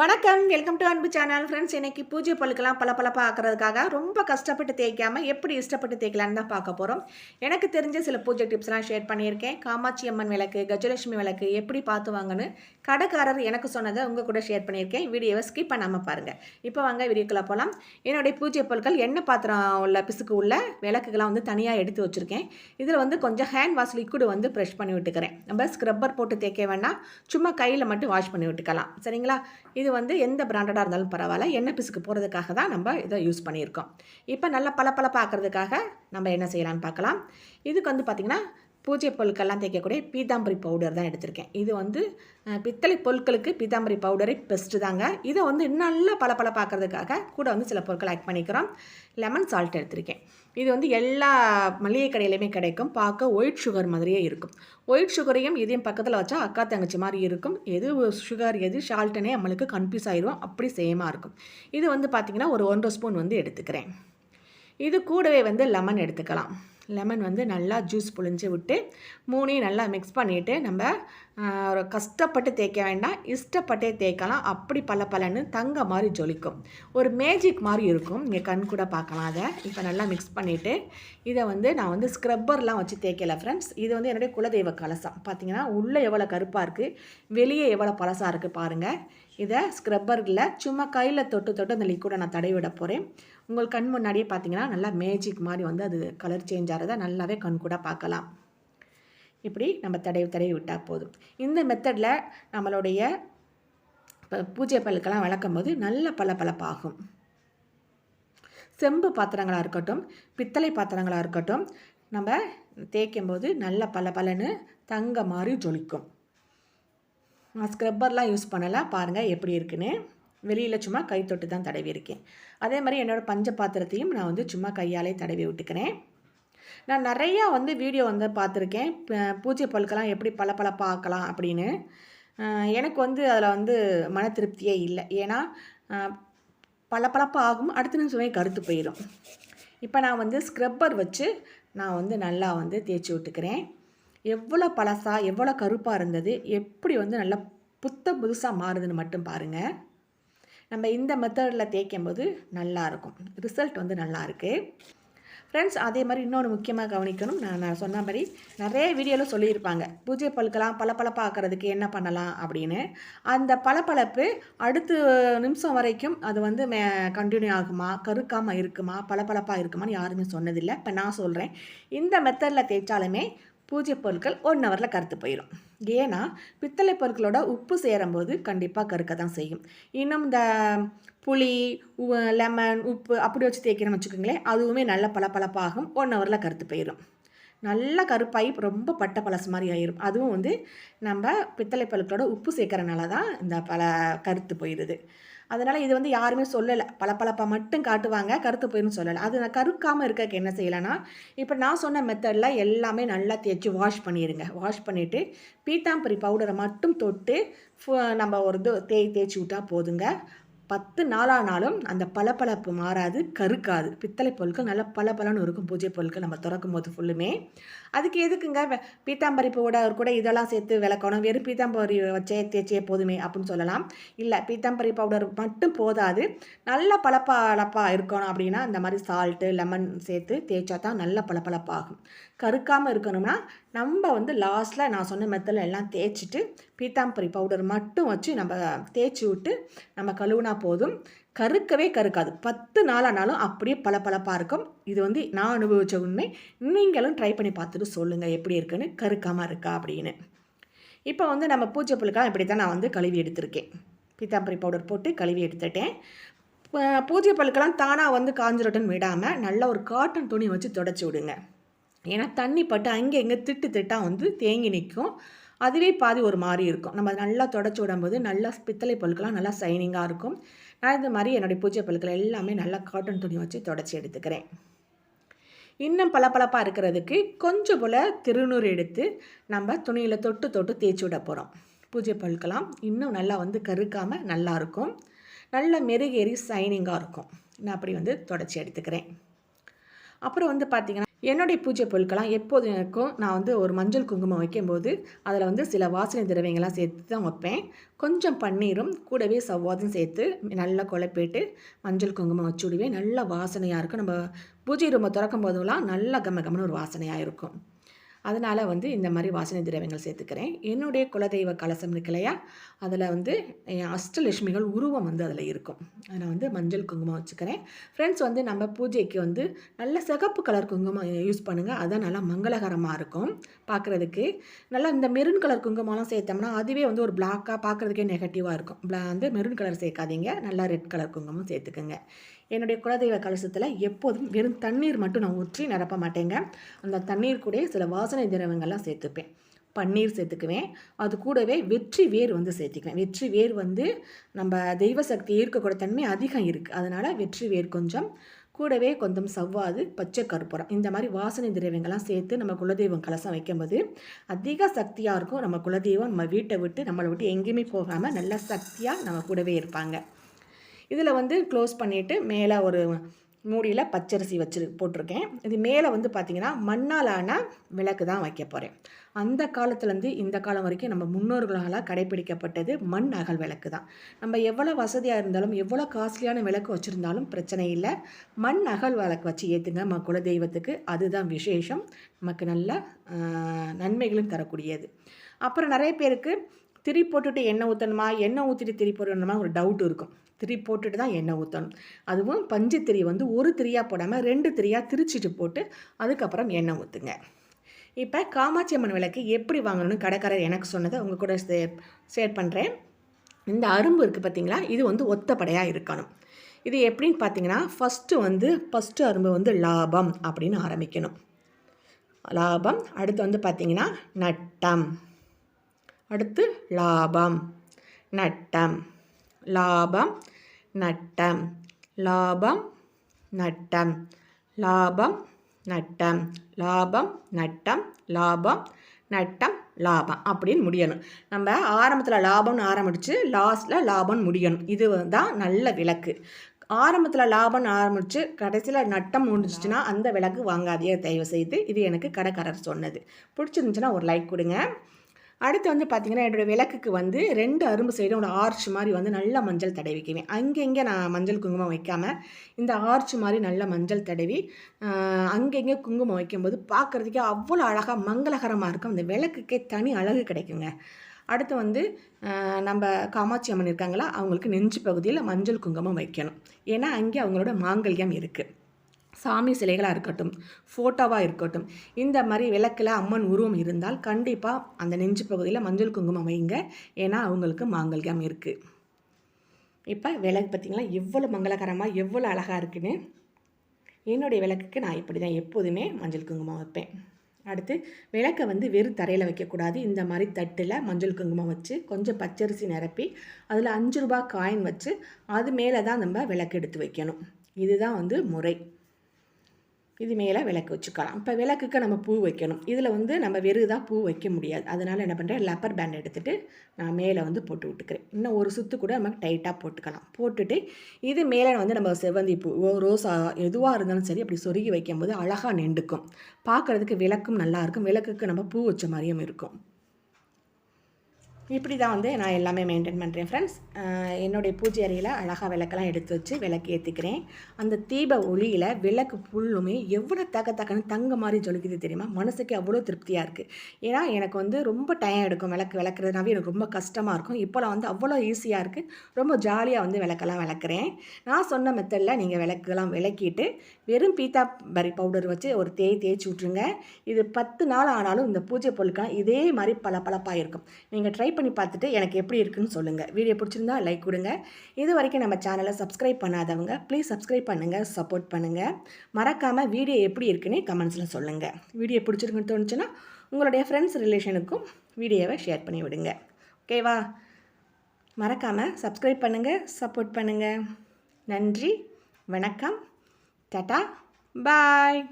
வணக்கம் welcome to Anbu channel friends இன்னைக்கு பூஜை பொருட்கள்லாம் பல பல பார்க்கறதுக்காக ரொம்ப கஷ்டப்பட்டு தேய்க்காமல் எப்படி இஷ்டப்பட்டு தேய்க்கலான்னு தான் பார்க்க போகிறோம் எனக்கு தெரிஞ்ச சில பூஜை டிப்ஸ்லாம் ஷேர் பண்ணியிருக்கேன். காமாட்சி அம்மன் விளக்கு கஜலட்சுமி விளக்கு எப்படி பார்த்து வாங்கன்னு கடைக்காரர் எனக்கு சொன்னதை உங்கள் கூட ஷேர் பண்ணியிருக்கேன். வீடியோவை ஸ்கிப் பண்ணாமல் பாருங்கள் இப்போ வாங்க வீடியோக்குள்ளே போகலாம் என்னுடைய பூஜை பொருட்கள் எண்ணெய் பாத்திரம் உள்ள பிசுக்கு உள்ள விளக்குகள்லாம் வந்து தனியாக எடுத்து வச்சுருக்கேன். இதில் வந்து கொஞ்சம் ஹேண்ட் வாஷ் லிக்விடு வந்து ப்ரெஷ் பண்ணி விட்டுக்கிறேன். நம்ம ஸ்க்ரப்பர் போட்டு தேய்க்க வேண்டாம் சும்மா கையில் மட்டும் வாஷ் பண்ணி விட்டுக்கலாம். சரிங்களா? இது இது வந்து எந்த பிராண்டடாக இருந்தாலும் பரவாயில்ல. எண்ணெய் பிசுக்கு போகிறதுக்காக தான் நம்ம இதை யூஸ் பண்ணியிருக்கோம். இப்போ நல்லா பல பல பார்க்குறதுக்காக நம்ம என்ன செய்யலாம்னு பார்க்கலாம். இதுக்கு வந்து பார்த்திங்கன்னா பூஜை பொருட்கள்லாம் தேய்க்கக்கூடிய பீதாம்பரி பவுடர் தான் எடுத்திருக்கேன். இது வந்து பித்தளை பொருட்களுக்கு பீதாம்பரி பவுடரே பெஸ்ட்டு தாங்க. இதை வந்து இன்னும் நல்லா பல பல பார்க்குறதுக்காக கூட வந்து சில பொருட்கள் ஆட் பண்ணிக்கிறோம். லெமன் சால்ட் எடுத்திருக்கேன். இது வந்து எல்லா மளிகை கடையிலையுமே கிடைக்கும். பார்க்க ஒயிட் சுகர் மாதிரியே இருக்கும். ஒயிட் சுகரையும் இதையும் பக்கத்தில் வச்சா அக்கா தங்கச்சி மாதிரி இருக்கும். எது சுகர் எது ஷால்ட்டனே நம்மளுக்கு கன்ஃபியூஸ் ஆயிரும். அப்படி சேமாக இருக்கும். இது வந்து பார்த்திங்கன்னா ஒரு ஒன்றரை ஸ்பூன் வந்து எடுத்துக்கிறேன். இது கூடவே வந்து லெமன் எடுத்துக்கலாம். லெமன் வந்து நல்லா ஜூஸ் புழிஞ்சு விட்டு மூணையும் நல்லா மிக்ஸ் பண்ணிவிட்டு நம்ம ஒரு கஷ்டப்பட்டு தேய்க்க வேண்டாம் இஷ்டப்பட்டே தேய்க்கலாம். அப்படி பல பலன்னு தங்க மாதிரி ஜொலிக்கும். ஒரு மேஜிக் மாதிரி இருக்கும். நீங்கள் கண் கூட பார்க்கலாம் அதை. இப்போ நல்லா மிக்ஸ் பண்ணிவிட்டு இதை வந்து நான் வந்து ஸ்க்ரப்பர்லாம் வச்சு தேய்க்கல ஃப்ரெண்ட்ஸ் இது வந்து என்னுடைய குலதெய்வ கலசம். பார்த்தீங்கன்னா உள்ளே எவ்வளோ கருப்பாக இருக்குது வெளியே எவ்வளோ பழசாக இருக்குது பாருங்கள் இதை ஸ்க்ரப்பரில் சும்மா கையில் தொட்டு தொட்டு அந்த லிக்விடை நான் தடவி விட போகிறேன் உங்கள் கண் முன்னாடியே பார்த்தீங்கன்னா நல்லா மேஜிக் மாதிரி வந்து அது கலர் சேஞ்ச் ஆகிறத நல்லாவே கண் கூட பார்க்கலாம். இப்படி நம்ம தடவி தடவி விட்டால் போதும். இந்த மெத்தடில் நம்மளுடைய இப்போ பூஜை பல்லுக்கெல்லாம் விளக்கும் போது நல்ல பளபளப்பாகும். செம்பு பாத்திரங்களாக இருக்கட்டும் பித்தளை பாத்திரங்களாக இருக்கட்டும் நம்ம தேய்க்கும் போது நல்ல பளபளன்னு தங்க மாதிரி ஜொலிக்கும். நான் ஸ்க்ரப்பர்லாம் யூஸ் பண்ணலாம் பாருங்கள் எப்படி இருக்குன்னு. வெளியில் சும்மா கை தொட்டு தான் தடவி இருக்கேன் அதே மாதிரி என்னோடய பஞ்ச பாத்திரத்தையும் நான் வந்து சும்மா கையாலே தடவி விட்டுக்கிறேன். நான் நிறையா வந்து வீடியோ வந்து பார்த்துருக்கேன். பூஜை பொருட்கள்லாம் எப்படி பல பார்க்கலாம் அப்படின்னு எனக்கு வந்து அதில் வந்து மன திருப்தியே இல்லை. ஏன்னா பளபளப்பு ஆகும் அடுத்த நிமிஷமே கருத்து போயிடும். இப்போ நான் வந்து ஸ்க்ரப்பர் வச்சு நான் வந்து நல்லா வந்து தேய்ச்சி விட்டுக்கிறேன். எவ்வளோ பழசா எவ்வளோ கருப்பாக இருந்தது எப்படி வந்து நல்லா புத்த புதுசாக மாறுதுன்னு மட்டும் பாருங்கள் நம்ம இந்த மெத்தடில் தேய்க்கும் போது நல்லாயிருக்கும் ரிசல்ட் வந்து நல்லா இருக்குது ஃப்ரெண்ட்ஸ் அதே மாதிரி இன்னொன்று முக்கியமாக கவனிக்கணும். நான் நான் சொன்ன மாதிரி நிறைய வீடியோவில் சொல்லியிருப்பாங்க. பூஜை பழுக்கெல்லாம் பளபளப்பாக்கிறதுக்கு என்ன பண்ணலாம் அப்படின்னு. அந்த பளபளப்பு அடுத்த நிமிஷம் வரைக்கும் அது வந்து மே கண்டினியூ ஆகுமா? கருக்காமல் இருக்குமா? பளபளப்பாக இருக்குமான்னு யாருமே சொன்னதில்லை. இப்போ நான் சொல்கிறேன் இந்த மெத்தடில் தேய்ச்சாலுமே பூஜை பொருட்கள் ஒன் ஹவரில் கருத்து போயிடும். ஏன்னா பித்தளை பொருட்களோட உப்பு சேரும்போது கண்டிப்பாக கருக்க தான் செய்யும். இன்னும் இந்த புளி லெமன் உப்பு அப்படி வச்சு தேய்க்கிறோம்னு வச்சுக்கோங்களேன் அதுவுமே நல்ல பளபளப்பாகும். ஒன் ஹவரில் கருத்து போயிடும் நல்லா கருப்பாகி ரொம்ப பட்டை பழசு மாதிரி ஆயிரும். அதுவும் வந்து நம்ம பித்தளை பொருட்களோட உப்பு சேர்க்கறனால தான் இந்த பல கருத்து போயிடுது. அதனால் இது வந்து யாருமே சொல்லலை. பளபளப்பாக மட்டும் காட்டுவாங்க கருத்து போயிடும் சொல்லலை. அது நான் கருக்காமல் இருக்கக்கு என்ன செய்யலைன்னா இப்போ நான் சொன்ன மெத்தடில் எல்லாமே நல்லா தேய்ச்சி வாஷ் பண்ணிடுங்க வாஷ் பண்ணிவிட்டு பீத்தாம்பரி பவுடரை மட்டும் தொட்டு ஃபு- நம்ம ஒரு இது தேய் தேய்ச்சி விட்டா போதுங்க. பத்து நாளானாலும் அந்த பளபளப்பு மாறாது கருக்காது. பித்தளை பொருட்கள் நல்லா பளபளன்னு இருக்கும். பூஜை பொருட்கள் நம்ம திறக்கும் போது ஃபுல்லுமே அதுக்கு எதுக்குங்க? பீத்தாம்பரி பூவோட கூட இதெல்லாம் சேர்த்து விளக்கணும். வெறும் பீத்தாம்பரி வச்சே தேய்ச்சே போதுமே அப்படின்னு சொல்லலாம். இல்லை பீத்தாம்பரி பவுடர் மட்டும் போதாது. நல்ல பளபளப்பாக இருக்கணும் அப்படின்னா இந்த மாதிரி சால்ட்டு லெமன் சேர்த்து தேய்ச்சா தான் நல்ல பளபளப்பாகும். கருக்காமல் இருக்கணும்னா நம்ம வந்து லாஸ்ட்டில் நான் சொன்ன மெத்தடில் எல்லாம் தேய்ச்சிட்டு பீத்தாம்பரி பவுடர் மட்டும் வச்சு நம்ம தேய்ச்சி விட்டு நம்ம கழுவுனா போதும். கருக்கவே கருக்காது. பத்து நாளானாலும் அப்படியே பளபளப்பாக இருக்கும். இது வந்து நான் அனுபவித்த உண்மை. நீங்களும் ட்ரை பண்ணி பார்த்துட்டு சொல்லுங்கள் எப்படி இருக்குன்னு? கருக்காமல் இருக்கா அப்படின்னு. இப்போ வந்து நம்ம பூஜை புழுக்கெல்லாம் இப்படி தான் நான் வந்து கழுவி எடுத்திருக்கேன். பீத்தாம்பரி பவுடர் போட்டு கழுவி எடுத்துட்டேன். பூஜை பழுக்கெல்லாம் தானாக வந்து காஞ்சிரட்டுன்னு விடாமல் நல்ல ஒரு காட்டன் துணி வச்சு தொடச்சி விடுங்க. ஏன்னா தண்ணி பட்டு அங்கே இங்கே திட்டு திட்டாக வந்து தேங்கி நிற்கும். அதுவே பாதி ஒரு மாதிரி இருக்கும். நம்ம நல்லா தொடச்சி விடும்போது நல்லா பித்தளை பொருட்கள்லாம் நல்லா சைனிங்காக இருக்கும். நான் இந்த மாதிரி என்னுடைய பூஜை பொருட்கள் எல்லாமே நல்லா காட்டன் துணி வச்சு தொடச்சி எடுத்துக்கிறேன். இன்னும் பளபளப்பாக இருக்கிறதுக்கு கொஞ்சம் போல் திருநூறு எடுத்து நம்ம துணியில் தொட்டு தொட்டு தேய்ச்சி விட போகிறோம் பூஜை பொருட்களாம் இன்னும் நல்லா வந்து கருக்காமல் நல்லா நல்ல மெருகேறி சைனிங்காக இருக்கும். நான் அப்படி வந்து தொடச்சி எடுத்துக்கிறேன். அப்புறம் வந்து பார்த்திங்கன்னா என்னுடைய பூஜை பொருட்கள்லாம் எப்போது இருக்கும் நான் வந்து ஒரு மஞ்சள் குங்குமம் வைக்கும்போது அதில் வந்து சில வாசனை திரவியங்கள்லாம் சேர்த்து தான் வைப்பேன். கொஞ்சம் பன்னீரும் கூடவே சவ்வாதும் சேர்த்து நல்லா குழப்பிட்டு மஞ்சள் குங்குமம் வச்சு விடுவேன். நல்லா வாசனையாக இருக்கும். நம்ம பூஜை ரூமை திறக்கும் போதெல்லாம் நல்லா கம்ம கம்மன்னு ஒரு வாசனையாக இருக்கும். அதனால் வந்து இந்த மாதிரி வாசனை திரவியங்கள் சேர்த்துக்கிறேன். என்னுடைய குலதெய்வ கலசம் இருக்கு இல்லையா? அதில் வந்து என் அஷ்டலட்சுமிகள் உருவம் வந்து அதில் இருக்கும். அதில் வந்து மஞ்சள் குங்குமம் வச்சுக்கிறேன். ஃப்ரெண்ட்ஸ் வந்து நம்ம பூஜைக்கு வந்து நல்ல சிகப்பு கலர் குங்குமம் யூஸ் பண்ணுங்கள் அதுதான் நல்லா மங்களகரமாக இருக்கும் பார்க்குறதுக்கு நல்லா இந்த மெரூன் கலர் குங்குமம்லாம் சேர்த்தோம்னா அதுவே வந்து ஒரு பிளாக்காக பார்க்குறதுக்கே நெகட்டிவாக இருக்கும். வந்து மெரூன் கலர் சேர்க்காதீங்க. நல்லா ரெட் கலர் குங்குமம் சேர்த்துக்கோங்க. என்னுடைய குலதெய்வ கலசத்தில் எப்போதும் வெறும் தண்ணீர் மட்டும் நான் ஊற்றி நிரப்ப மாட்டேங்க. அந்த தண்ணீர் கூட சில வாசனை திரவங்கள்லாம் சேர்த்துப்பேன். பன்னீர் சேர்த்துக்குவேன். அது கூடவே வெற்றி வேர் வந்து சேர்த்துக்குவேன். வெற்றி வேர் வந்து நம்ம தெய்வ சக்தி ஈர்க்கக்கூட தன்மை அதிகம் இருக்குது அதனால் வெற்றி வேர் கொஞ்சம் கூடவே கொஞ்சம் சவ்வாது பச்சை கருப்புறம் இந்த மாதிரி வாசனை திரவியங்கள்லாம் சேர்த்து நம்ம குலதெய்வம் கலசம் வைக்கும்போது அதிக சக்தியாக இருக்கும். நம்ம குலதெய்வம் நம்ம வீட்டை விட்டு நம்மளை விட்டு எங்கேயுமே போகாமல் நல்ல சக்தியாக நம்ம கூடவே இருப்பாங்க. இதில் வந்து க்ளோஸ் பண்ணிவிட்டு மேலே ஒரு மூடியில் பச்சரிசி வச்சு போட்டிருக்கேன். இது மேலே வந்து பார்த்திங்கன்னா மண்ணாலான விளக்கு தான் வைக்க போகிறேன் அந்த காலத்துலேருந்து இந்த காலம் வரைக்கும் நம்ம முன்னோர்களால் கடைபிடிக்கப்பட்டது மண் அகல் விளக்கு தான். நம்ம எவ்வளோ வசதியாக இருந்தாலும் எவ்வளோ காஸ்ட்லியான விளக்கு வச்சுருந்தாலும் பிரச்சனை இல்லை. மண் அகல் விளக்கு வச்சு ஏற்றுங்க நம்ம குலதெய்வத்துக்கு அதுதான் விசேஷம். நமக்கு நல்ல நன்மைகளும் தரக்கூடியது. அப்புறம் நிறைய பேருக்கு திரி போட்டுட்டு எண்ணெய் ஊற்றணுமா எண்ணெய் ஊற்றிட்டு திரி போடணுமா? ஒரு டவுட் இருக்கும். திரி போட்டுட்டு தான் எண்ணெய் ஊற்றணும் அதுவும் பஞ்சு திரி வந்து ஒரு திரியாக போடாமல் ரெண்டு திரியாக திரிச்சிட்டு போட்டு அதுக்கப்புறம் எண்ணெய் ஊற்றுங்க இப்போ காமாட்சி அம்மன் விளக்கு எப்படி வாங்கணும்னு கடைக்காரர் எனக்கு சொன்னதை உங்கள் கூட சே ஷேர் பண்ணுறேன் இந்த அரும்பு இருக்குது பார்த்தீங்களா இது வந்து ஒத்தப்படையாக இருக்கணும். இது எப்படின்னு பார்த்தீங்கன்னா ஃபஸ்ட்டு வந்து ஃபஸ்ட்டு அரும்பு வந்து லாபம் அப்படின்னு ஆரம்பிக்கணும். லாபம் அடுத்து வந்து பார்த்திங்கன்னா நட்டம். அடுத்து லாபம் நட்டம். லாபம் நட்டம். லாபம் நட்டம். லாபம் நட்டம். லாபம் நட்டம். லாபம் நட்டம். லாபம் அப்படின்னு முடியணும். நம்ம ஆரம்பத்தில் லாபம்னு ஆரம்பித்து லாஸ்ட்டில் லாபம் முடியணும். இது தான் நல்ல விளக்கு. ஆரம்பத்தில் லாபம்னு ஆரம்பித்து கடைசியில் நட்டம் முடிஞ்சிச்சுன்னா அந்த விளக்கு வாங்காதையே தயவு செய்து இது எனக்கு கடைக்காரர் சொன்னது. பிடிச்சிருந்துச்சுன்னா ஒரு லைக் கொடுங்க. அடுத்து வந்து பார்த்திங்கன்னா என்னோடய விளக்குக்கு வந்து ரெண்டு அரும்பு சைடும் ஒரு ஆர்ச் மாதிரி வந்து நல்ல மஞ்சள் தடவிக்குவேன். அங்கங்கே நான் மஞ்சள் குங்குமம் வைக்காமல் இந்த ஆர்ச் மாதிரி நல்ல மஞ்சள் தடவி அங்கங்கே குங்குமம் வைக்கும்போது பார்க்குறதுக்கே அவ்வளோ அழகாக மங்களகரமாக இருக்கும். அந்த விளக்குக்கே தனி அழகு கிடைக்குங்க. அடுத்து வந்து நம்ம காமாட்சி அம்மன் இருக்காங்களா அவங்களுக்கு நெஞ்சு பகுதியில் மஞ்சள் குங்குமம் வைக்கணும். ஏன்னா அங்கே அவங்களோட மாங்கல்யம் இருக்குது சாமி சிலைகளாக இருக்கட்டும் ஃபோட்டோவாக இருக்கட்டும் இந்த மாதிரி விளக்கில் அம்மன் உருவம் இருந்தால் கண்டிப்பாக அந்த நெஞ்சு பகுதியில் மஞ்சள் குங்குமம் வைங்க. ஏன்னா அவங்களுக்கு மாங்கல்யம் இருக்குது இப்போ விளக்கு பார்த்திங்களா எவ்வளோ மங்களகரமாக எவ்வளோ அழகாக இருக்குன்னு. என்னுடைய விளக்குக்கு நான் இப்படி தான் எப்போதுமே மஞ்சள் குங்குமம் வைப்பேன். அடுத்து விளக்கை வந்து வெறும் தரையில் வைக்கக்கூடாது. இந்த மாதிரி தட்டில் மஞ்சள் குங்குமம் வச்சு கொஞ்சம் பச்சரிசி நிரப்பி அதில் அஞ்சு ரூபா காயின் வச்சு அது மேலே தான் நம்ம விளக்கு எடுத்து வைக்கணும். இதுதான் வந்து முறை. இது மேலே விளக்கு வச்சுக்கலாம். இப்போ விளக்குக்கு நம்ம பூ வைக்கணும். இதில் வந்து நம்ம வெறுதாக பூ வைக்க முடியாது. அதனால் என்ன பண்ணுறேன் லப்பர் பேண்ட் எடுத்துகிட்டு நான் மேலே வந்து போட்டு விட்டுக்கிறேன். இன்னும் ஒரு சுற்று கூட நம்ம டைட்டாக போட்டுக்கலாம். போட்டுட்டு இது மேலே வந்து நம்ம செவ்வந்தி பூ ரோஸா எதுவாக இருந்தாலும் சரி அப்படி சொருகி வைக்கும்போது அழகாக நின்றுக்கும். பார்க்குறதுக்கு விளக்கும் நல்லாயிருக்கும் விளக்குக்கு நம்ம பூ வச்ச மாதிரியும் இருக்கும். இப்படி தான் வந்து நான் எல்லாமே மெயின்டைன் பண்ணுறேன் ஃப்ரெண்ட்ஸ் என்னுடைய பூஜை அறையில் அழகாக விளக்கெல்லாம் எடுத்து வச்சு விளக்கு ஏற்றிக்கிறேன் அந்த தீப ஒளியில் விளக்கு ஃபுல்லுமே எவ்வளோ தக்க தக்கன்னு தங்க மாதிரி ஜொலிக்குது தெரியுமா? மனசுக்கு அவ்வளோ திருப்தியாக இருக்குது ஏன்னா எனக்கு வந்து ரொம்ப டைம் எடுக்கும் விளக்கு விளக்குறதுனாவே எனக்கு ரொம்ப கஷ்டமாக இருக்கும். இப்போலாம் வந்து அவ்வளோ ஈஸியாக இருக்குது ரொம்ப ஜாலியாக வந்து விளக்கெல்லாம் விளக்குறேன். நான் சொன்ன மெத்தடில் நீங்கள் விளக்குலாம் விளக்கிட்டு வெறும் பீத்தா பரி பவுடர் வச்சு ஒரு தேய் தேய்ச்சி விட்ருங்க இது பத்து நாள் ஆனாலும் இந்த பூஜை பொருட்கள் இதே மாதிரி பல இருக்கும். நீங்கள் ட்ரை பண்ணி பார்த்துட்டு எனக்கு எப்படி இருக்குன்னு சொல்லுங்கள் வீடியோ பிடிச்சிருந்தா லைக் கொடுங்க. இது வரைக்கும் நம்ம சேனலை சப்ஸ்கிரைப் பண்ணாதவங்க ப்ளீஸ் சப்ஸ்கிரைப் பண்ணுங்கள் சப்போர்ட் பண்ணுங்கள் மறக்காமல் வீடியோ எப்படி இருக்குன்னு கமெண்ட்ஸில் சொல்லுங்கள் வீடியோ பிடிச்சிருக்குன்னு தோணுச்சுன்னா உங்களுடைய ஃப்ரெண்ட்ஸ் ரிலேஷனுக்கும் வீடியோவை ஷேர் பண்ணி விடுங்க. ஓகேவா மறக்காமல் சப்ஸ்கிரைப் பண்ணுங்கள் சப்போர்ட் பண்ணுங்கள் நன்றி வணக்கம். டாட்டா பாய்